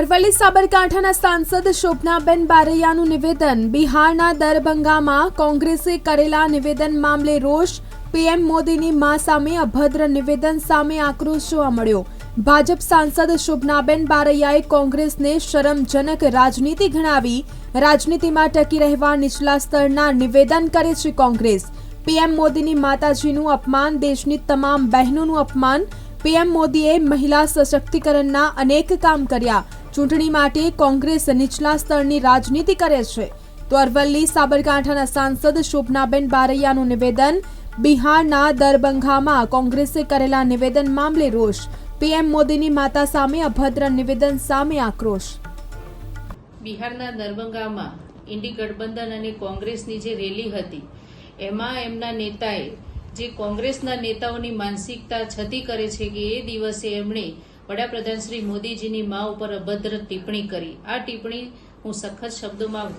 અરવલ્લી સાબરકાંઠાના સાંસદ શોભનાબેન બારૈયાનું નિવેદન. બિહારના દરભંગામાં કોંગ્રેસે કરેલા નિવેદન મામલે રોષ. પીએમ મોદીની મા સામે અભદ્ર નિવેદન સામે આક્રોશ જોવા મળ્યો. ભાજપ સાંસદ શોભનાબેન બારૈયાએ કોંગ્રેસને શરમજનક રાજનીતિ ગણાવી. રાજનીતિમાં ટકી રહેવા નીચલા સ્તરના નિવેદન કરે છે કોંગ્રેસ. પીએમ મોદીની માતાજીનું અપમાન, દેશની તમામ બહેનોનું અપમાન. પીએમ મોદીએ મહિલા સશક્તિકરણના અનેક કામ કર્યા. ચૂંટણી માટે કોંગ્રેસ નીચલા સ્તરની રાજનીતિ કરે છે. તો અરવલ્લી સાબરકાંઠાના સાંસદ શોભનાબેન બારૈયાનું નિવેદન, બિહારના દરભંગામાં કોંગ્રેસે કરેલા નિવેદન મામલે રોષ. પીએમ મોદીની માતા સામે અભદ્ર નિવેદન સામે આક્રોશ. બિહારના દરભંગામાં ઇન્ડી ગઠબંધન અને કોંગ્રેસની જે રેલી હતી, એમાં એમના નેતાએ જે કોંગ્રેસના નેતાઓની માનસિકતા છતી કરે છે કે એ દિવસે એમણે વડાપ્રધાન શ્રી મોદીજીની મા ઉપર અભદ્ર ટિપ્પણી કરી. આ ટિપ્પણી હું સખત શબ્દોમાં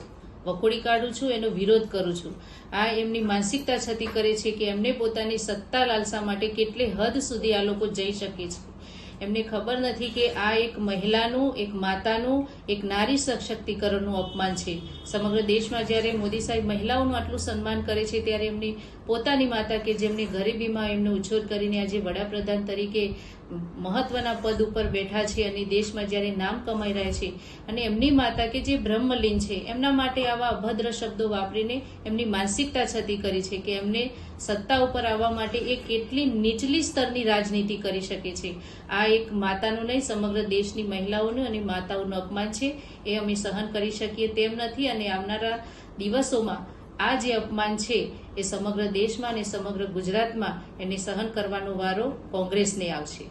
વખોડી કાઢું છું, એનો વિરોધ કરું છું. આ એમની માનસિકતા છતી કરે છે કે એમને પોતાની સત્તા લાલસા માટે કેટલી હદ સુધી આ લોકો જઈ શકે છે. એમને ખબર નથી કે આ એક મહિલાનું, એક માતાનું, એક નારી સશક્તિકરણનું અપમાન છે. સમગ્ર દેશમાં જ્યારે મોદી સાહેબ મહિલાઓનું આટલું સન્માન કરે છે, ત્યારે એમની પોતાની માતા કે જેમને ગરીબીમાં એમને ઉછોર કરીને આજે વડાપ્રધાન તરીકે મહત્વના પદ ઉપર બેઠા છે અને દેશમાં જ્યારે નામ કમાઈ રહ્યા છે અને એમની માતા કે જે બ્રહ્મલીન છે, એમના માટે આવા અભદ્ર શબ્દો વાપરીને એમની માનસિકતા છતી કરી છે કે એમને સત્તા ઉપર આવવા માટે એ કેટલી નીચલી સ્તરની રાજનીતિ કરી શકે છે. આ આ એક માતાનું નહીં, સમગ્ર દેશની મહિલાઓનું અને માતાઓનું અપમાન છે. એ અમે સહન કરી શકીએ તેમ નથી અને આવનારા દિવસોમાં આ જે અપમાન છે એ સમગ્ર દેશમાં અને સમગ્ર ગુજરાતમાં એને સહન કરવાનો વારો કોંગ્રેસને આવશે.